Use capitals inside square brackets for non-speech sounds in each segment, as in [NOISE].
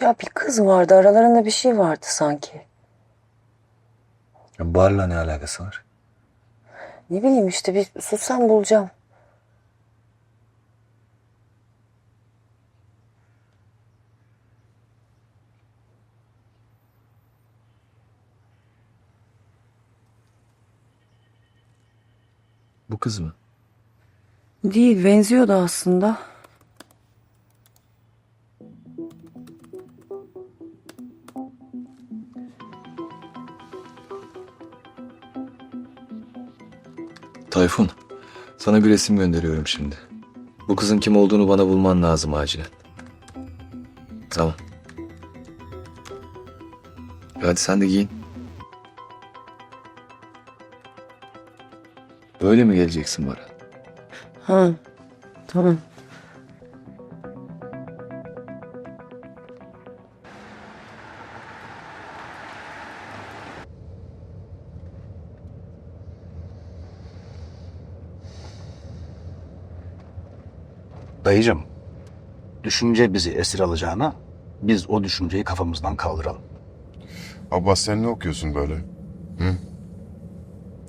Ya bir kız vardı aralarında bir şey vardı sanki. Ya barla ne alakası var? Ne bileyim işte bir sussam bulacağım. Bu kız mı? Değil benziyordu aslında. Tayfun, sana bir resim gönderiyorum şimdi. Bu kızın kim olduğunu bana bulman lazım acilen. Tamam. Hadi sen de giyin. Böyle mi geleceksin bana? Ha tamam. Dayıcım, düşünce bizi esir alacağına biz o düşünceyi kafamızdan kaldıralım. Abbas sen ne okuyorsun böyle? Hı?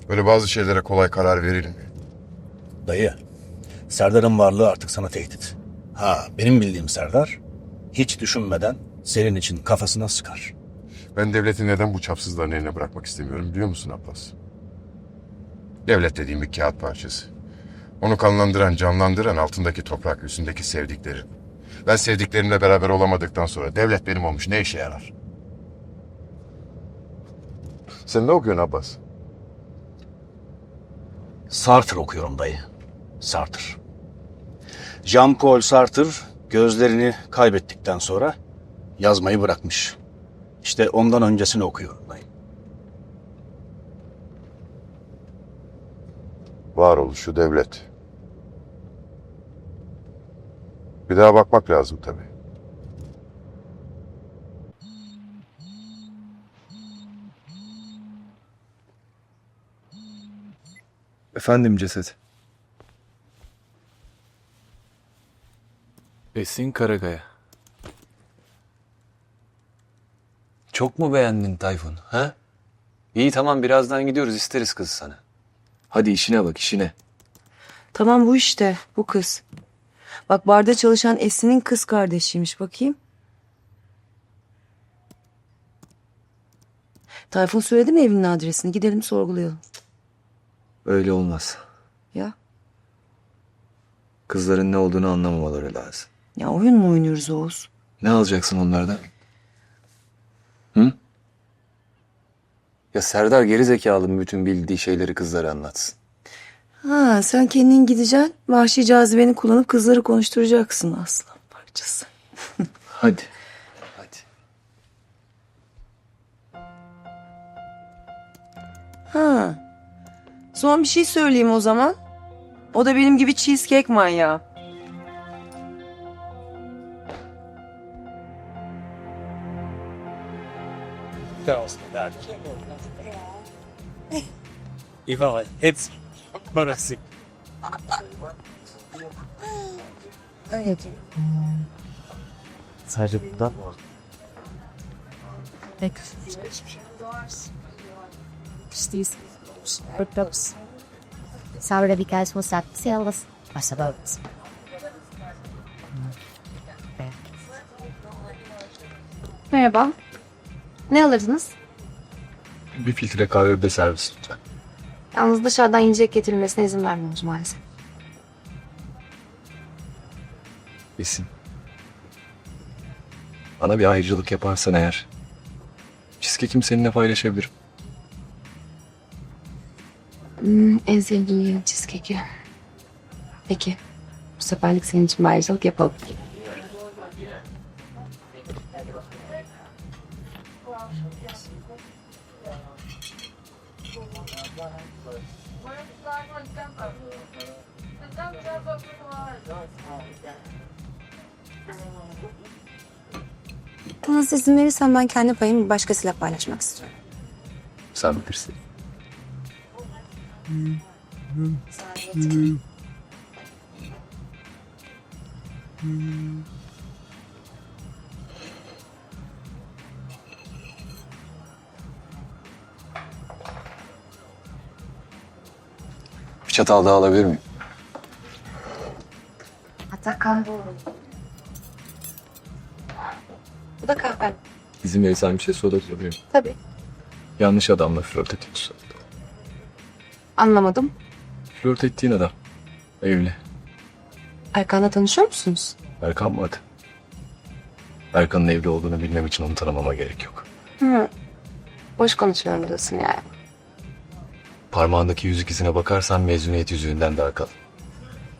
Böyle bazı şeylere kolay karar verilir mi? Dayı, Serdar'ın varlığı artık sana tehdit. Ha, benim bildiğim Serdar hiç düşünmeden senin için kafasına sıkar. Ben devleti neden bu çapsızların eline bırakmak istemiyorum biliyor musun Abbas? Devlet dediğim bir kağıt parçası. Onu kanlandıran, canlandıran altındaki toprak, üstündeki sevdiklerin. Ben sevdiklerimle beraber olamadıktan sonra devlet benim olmuş ne işe yarar? Sen ne okuyorsun Abbas? Sartre okuyorum dayı. Sartre. Jean-Paul Sartre gözlerini kaybettikten sonra yazmayı bırakmış. İşte ondan öncesini okuyorum dayı. Varoluşu devlet. Bir daha bakmak lazım tabii. Efendim ceset. Esin Karakaya. Çok mu beğendin Tayfun? Ha? İyi tamam birazdan gidiyoruz isteriz kız sana. Hadi işine bak işine. Tamam bu işte bu kız. Bak barda çalışan Esin'in kız kardeşiymiş bakayım. Tayfun söyledi mi evinin adresini? Gidelim sorgulayalım. Öyle olmaz. Ya Kızların ne olduğunu anlamamaları lazım. ya oyun mu oynuyoruz Oğuz? Ne alacaksın onlardan? Hı? Ya Serdar geri zekalı bütün bildiği şeyleri kızlara anlatsın? Ha sen kendin gideceksin. Vahşi cazibeni kullanıp kızları konuşturacaksın aslan parçası. [LAUGHS] Hadi. Hadi. Ha. Son bir şey söyleyeyim o zaman. O da benim gibi cheesecake manyağı. Ivan, hepsi parası. Sadece bundan mı? Produtos. Sabe because was at sales. Passabout. Merhaba. Ne alırdınız? Bir filtre kahve ve servis lütfen. Yalnız dışarıdan yiyecek getirilmesine izin vermiyoruz maalesef. Besin. Bana bir ayrıcalık yaparsan eğer. Cheesecake'imi seninle paylaşabilirim. Hmm, en sevdiğim cheesecake'i. Peki. Bu seferlik senin için bir ayrıcalık yapalım. Bana izin verirsen ben kendi payımı başkasıyla paylaşmak istiyorum. Sen bilirsin. Bir çatal daha alabilir miyim? Hatta kahve Bu da kahve. İzin verirsen bir şey sorabilir miyim? Tabii. Yanlış adamla flört ediyorsun. Anlamadım. Flört ettiğin adam. Evli. Erkan'la tanışıyor musunuz? Erkan mı adı? Erkan'ın evli olduğunu bilmem için onu tanımama gerek yok. Hı. Boş konuşuyorum diyorsun yani. Parmağındaki yüzük izine bakarsan mezuniyet yüzüğünden daha kalın.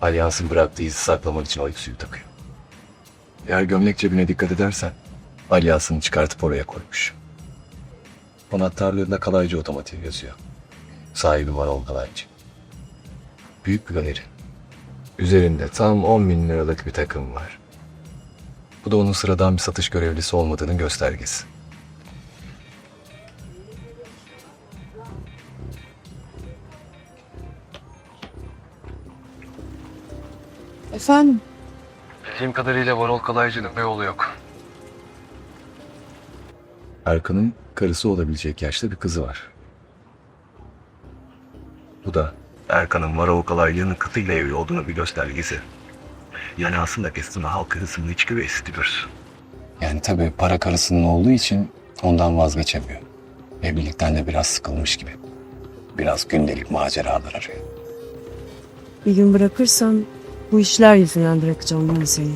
Alyansın bıraktığı izi saklamak için ayık suyu takıyor. Eğer gömlek cebine dikkat edersen alyansını çıkartıp oraya koymuş. Anahtarlığında kalaycı otomotiv yazıyor. Sahibi var ol kalaycı. Büyük bir galeri. Üzerinde tam 10 bin liralık bir takım var. Bu da onun sıradan bir satış görevlisi olmadığının göstergesi. Efendim? Bildiğim kadarıyla Varol Kalaycı'nın bir yolu yok. Erkan'ın karısı olabilecek yaşta bir kızı var. Bu da Erkan'ın Varol Kalaycı'nın kızıyla evli olduğunu bir göstergesi. Yani aslında kesin halk arasında içki ve istiyoruz. Yani tabii para karısının olduğu için ondan vazgeçemiyor. Evlilikten de biraz sıkılmış gibi. Biraz gündelik maceralar arıyor. Bir gün bırakırsam bu işler yüzünden bırakacağım ben seni.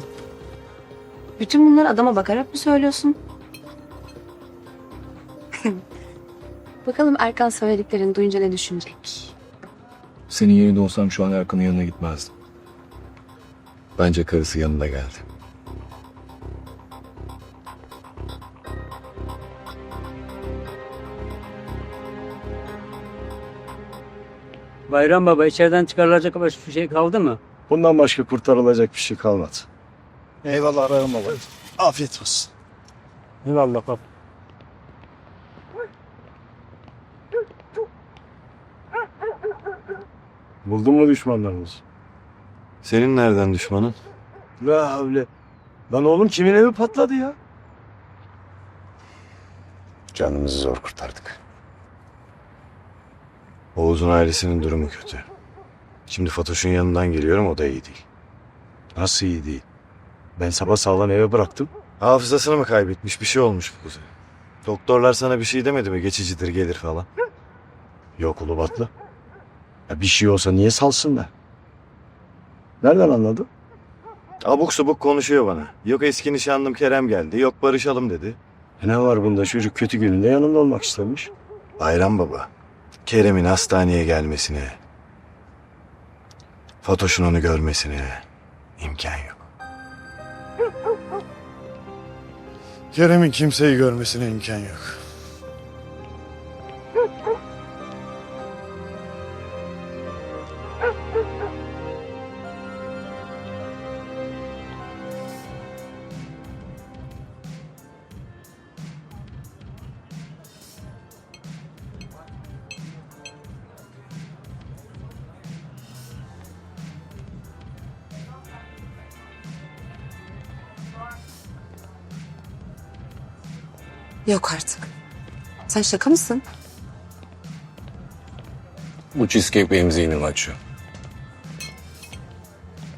Bütün bunları adama bakarak mı söylüyorsun? [LAUGHS] Bakalım Erkan söylediklerini duyunca ne düşünecek? Senin yerinde olsam şu an Erkan'ın yanına gitmezdim. Bence karısı yanında geldi. Bayram Baba içeriden çıkarılacak başka bir şey kaldı mı? Bundan başka kurtarılacak bir şey kalmadı. Eyvallah Bayram Baba. Afiyet olsun. Eyvallah baba. Buldun mu düşmanlarımızı? Senin nereden düşmanın? La havle. Lan oğlum kimin evi patladı ya? Canımızı zor kurtardık. Oğuz'un ailesinin durumu kötü. Şimdi Fatoş'un yanından geliyorum o da iyi değil. Nasıl iyi değil? Ben sabah sağlam eve bıraktım. Hafızasını mı kaybetmiş bir şey olmuş bu kızı. Doktorlar sana bir şey demedi mi geçicidir gelir falan. Yok Ulubatlı. Ya bir şey olsa niye salsınlar? Nereden anladın? Abuk subuk konuşuyor bana. Yok eski nişanlım Kerem geldi yok barışalım dedi. E ne var bunda çocuk kötü gününde yanında olmak istemiş. Bayram baba. Kerem'in hastaneye gelmesine, Fatoş'un onu görmesine imkan yok. Kerem'in kimseyi görmesine imkan yok. Yok artık. Sen şaka mısın? Bu cheesecake benim zihnimi açıyor.